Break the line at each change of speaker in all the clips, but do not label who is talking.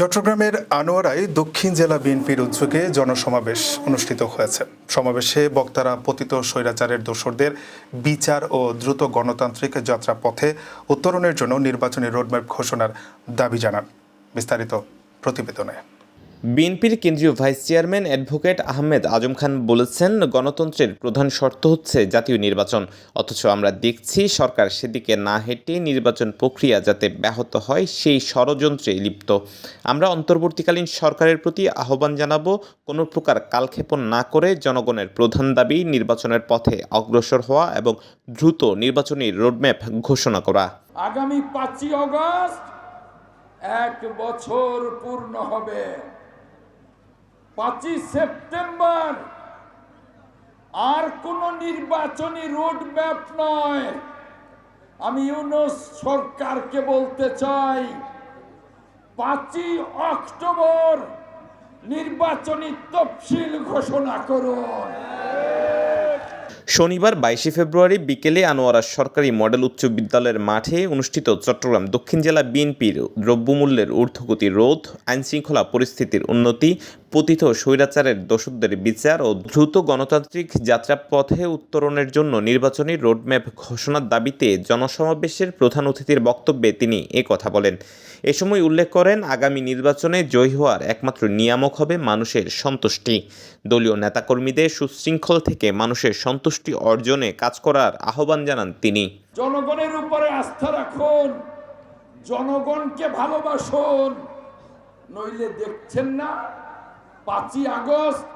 চট্টগ্রামের আনোয়ারায় দক্ষিণ জেলা বিএনপির উদ্যোগে জনসমাবেশ অনুষ্ঠিত হয়েছে। সমাবেশে বক্তারা পতিত স্বৈরাচারের দোসরদের বিচার ও দ্রুত গণতান্ত্রিক যাত্রা পথে উত্তরণের জন্য নির্বাচনী রোডম্যাপ ঘোষণার দাবি জানান। বিস্তারিত প্রতিবেদনে।
বিএনপির কেন্দ্রীয় vice chairman advocate Ahmed Azam Khan বলেছেন, গণতন্ত্রের প্রধান শর্ত হচ্ছে জাতীয় নির্বাচন। অথচ আমরা দেখছি সরকার সেদিকে না হেঁটে নির্বাচন প্রক্রিয়া যাতে ব্যাহত হয়, সেই ষড়যন্ত্রে লিপ্ত। আমরা অন্তর্বর্তীকালীন সরকারের প্রতি আহ্বান জানাব, কোনো প্রকার কালক্ষেপণ না করে জনগণের প্রধান দাবি নির্বাচনের পথে অগ্রসর হওয়া এবং দ্রুত নির্বাচনী রোডম্যাপ ঘোষণা করা।
আগামী পাঁচই অগস্ট এক বছর পূর্ণ হবে। পাঁচই সেপ্টেম্বর। আর কোন নির্বাচনী রোড ম্যাপ নয়। আমি ইউনুস সরকারকে বলতে চাই, পাঁচই অক্টোবর নির্বাচনী তফসিল ঘোষণা করুন।
শনিবার বাইশে ফেব্রুয়ারি বিকেলে আনোয়ারা সরকারি মডেল উচ্চ বিদ্যালয়ের মাঠে অনুষ্ঠিত চট্টগ্রাম দক্ষিণ জেলা বিএনপির দ্রব্যমূল্যের ঊর্ধ্বগতি রোধ, আইনশৃঙ্খলা পরিস্থিতির উন্নতি পতিত স্বৈরাচারের দোষদের বিচার ও দ্রুত গণতান্ত্রিক যাত্রাপথে উত্তরণের জন্য নির্বাচনী রোডম্যাপ ঘোষণার দাবিতে জনসমাবেশের প্রধান অতিথির বক্তব্যে তিনি এ কথা বলেন। এ সময় উল্লেখ করেন, আগামী নির্বাচনে জয়ী হওয়ার একমাত্র নিয়ামক হবে মানুষের সন্তুষ্টি। দলীয় নেতাকর্মীদের সুশৃঙ্খল থেকে মানুষের সন্তুষ্টি অর্জনে কাজ করার আহ্বান জানান তিনি।
জনগণের উপরে আস্থা রাখুন, জনগণকে ভালোবাসুন, নইলে দেখছেন না পাঁচই আগস্ট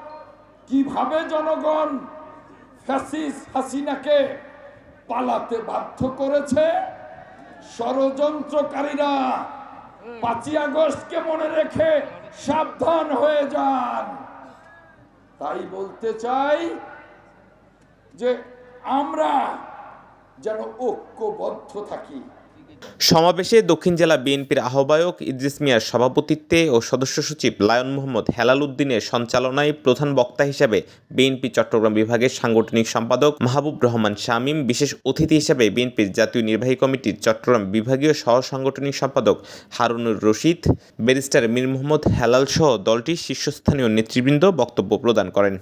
কীভাবে জনগণ ফ্যাসিস হাসিনাকে পালাতে বাধ্য করেছে? ষড়যন্ত্রকারীরা পাঁচই আগস্টকে মনে রেখে সাবধান হয়ে যান। তাই বলতে চাই যে আমরা যেন ঐক্যবদ্ধ থাকি।
সমাবেশে দক্ষিণ জেলা বিএনপির আহ্বায়ক ইদ্রিস মিয়ার সভাপতিত্বে ও সদস্য সচিব লায়ন মোহাম্মদ হেলাল উদ্দিনের সঞ্চালনায় প্রধান বক্তা হিসেবে বিএনপি চট্টগ্রাম বিভাগের সাংগঠনিক সম্পাদক মাহবুব রহমান শামীম, বিশেষ অতিথি হিসেবে বিএনপির জাতীয় নির্বাহী কমিটির চট্টগ্রাম বিভাগীয় সহ সাংগঠনিক সম্পাদক হারুনুর রশিদ, ব্যারিস্টার মীর মোহাম্মদ হেলাল সহ দলটির শীর্ষস্থানীয় নেতৃবৃন্দ বক্তব্য প্রদান করেন।